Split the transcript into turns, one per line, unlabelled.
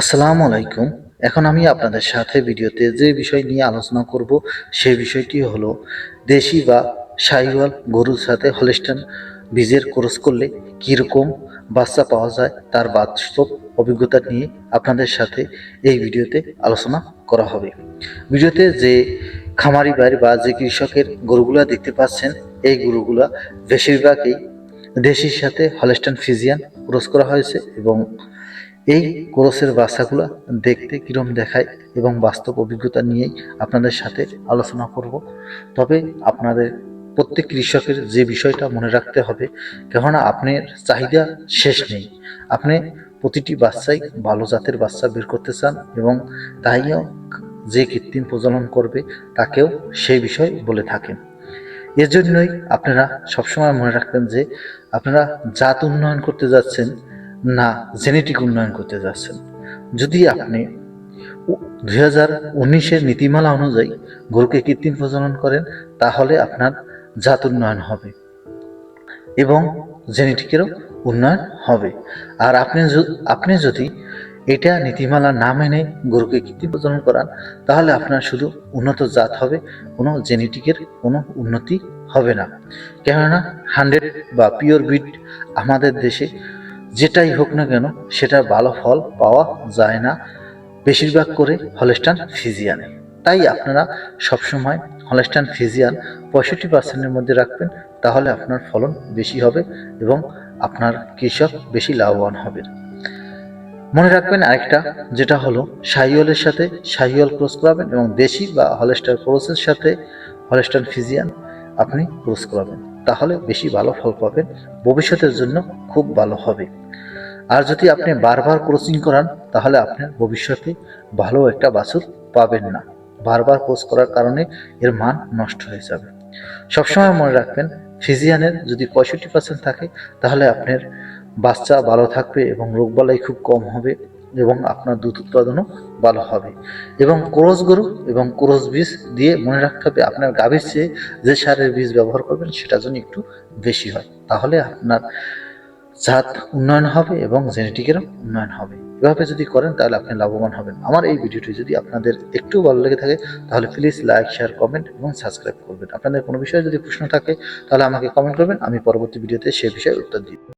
আসসালামু আলাইকুম। এখন আমি আপনাদের সাথে ভিডিওতে যে বিষয় নিয়ে আলোচনা করব, সেই বিষয়টি হলো দেশি বা সাইওয়াল গরুর সাথে হলিস্টান বীজের ক্রস করলে কীরকম বাচ্চা পাওয়া যায়, তার বাস্তব অভিজ্ঞতা নিয়ে আপনাদের সাথে এই ভিডিওতে আলোচনা করা হবে। ভিডিওতে যে খামারি বাড়ি বা যে কৃষকের গরুগুলা দেখতে পাচ্ছেন, এই গরুগুলা বেশিরভাগই দেশির সাথে হলিস্টান ফিজিয়ান ক্রস করা হয়েছে এবং এই ক্রসের বাচ্চাগুলো দেখতে কিরম দেখায় এবং বাস্তব অভিজ্ঞতা নিয়েই আপনাদের সাথে আলোচনা করব। তবে আপনাদের প্রত্যেক কৃষকের যে বিষয়টা মনে রাখতে হবে, কেননা আপনার চাহিদা শেষ নেই। আপনি প্রতিটি বাচ্চাই ভালো জাতের বাচ্চা বের করতে চান এবং তাইও যে কৃত্রিম প্রজনন করবে তাকেও সেই বিষয় বলে থাকেন। এর জন্যই আপনারা সবসময় মনে রাখবেন যে আপনারা জাত উন্নয়ন করতে যাচ্ছেন না, জেনেটিক উন্নয়ন করতে যাচ্ছেন। যদি আপনি দুই হাজার উনিশের নীতিমালা অনুযায়ী গরুকে কৃত্রিম প্রজনন করেন, তাহলে আপনার জাত উন্নয়ন হবে এবং জেনেটিকেরও উন্নয়ন হবে। আর আপনি আপনি যদি এটা নীতিমালা না মেনে গরুকে কৃত্রিম প্রজনন করান, তাহলে আপনার শুধু উন্নত জাত হবে, কোনো জেনেটিকের কোনো উন্নতি হবে না। কেননা, হান্ড্রেড বা পিওর বিট আমাদের দেশে যেটাই হোক না কেন সেটার ভালো ফল পাওয়া যায় না। বেশিরভাগ করে হলস্টান ফিজিয়ানে। তাই আপনারা সবসময় হলস্টান ফিজিয়ান পঁয়ষট্টি পার্সেন্টের মধ্যে রাখবেন, তাহলে আপনার ফলন বেশি হবে এবং আপনার কৃষক বেশি লাভবান হবে। মনে রাখবেন আরেকটা, যেটা হলো শাহিওয়ালের সাথে শাহিওয়াল ক্রস করাবেন এবং দেশি বা হলস্টার ক্রসের সাথে হলস্টান ফিজিয়ান আপনি ক্রস করাবেন। তাহলে বেশি ভালো ফল পাবেন। ভবিষ্যতের জন্য খুব ভালো হবে। আর যদি আপনি বারবার ক্রসিং করান, তাহলে আপনার ভবিষ্যতে ভালো একটা বাছুর পাবেন না। বারবার ক্রস করার কারণে এর মান নষ্ট হয়ে যাবে। সবসময় মনে রাখবেন, ফিজিয়ানের যদি পঁয়ষট্টি পার্সেন্ট থাকে, তাহলে আপনার বাচ্চা ভালো থাকবে এবং রোগবালাই খুব কম হবে। এবং আপনার দুধ উৎপাদনও ভালো হবে। এবং ক্রস গরু এবং ক্রস বীজ দিয়ে মনে রাখতে হবে, আপনার গাভীর চেয়ে যে সারের বীজ ব্যবহার করবেন সেটা যেন একটু বেশি হয়। তাহলে আপনার জাত উন্নয়ন হবে এবং জেনেটিকেরও উন্নয়ন হবে। এভাবে যদি করেন তাহলে আপনি লাভবান হবেন। আমার এই ভিডিওটি যদি আপনাদের একটু ভালো লেগে থাকে, তাহলে প্লিজ লাইক শেয়ার কমেন্ট এবং সাবস্ক্রাইব করবেন। আপনাদের কোনো বিষয়ে যদি প্রশ্ন থাকে, তাহলে আমাকে কমেন্ট করবেন, আমি পরবর্তী ভিডিওতে সে বিষয়ে উত্তর দিই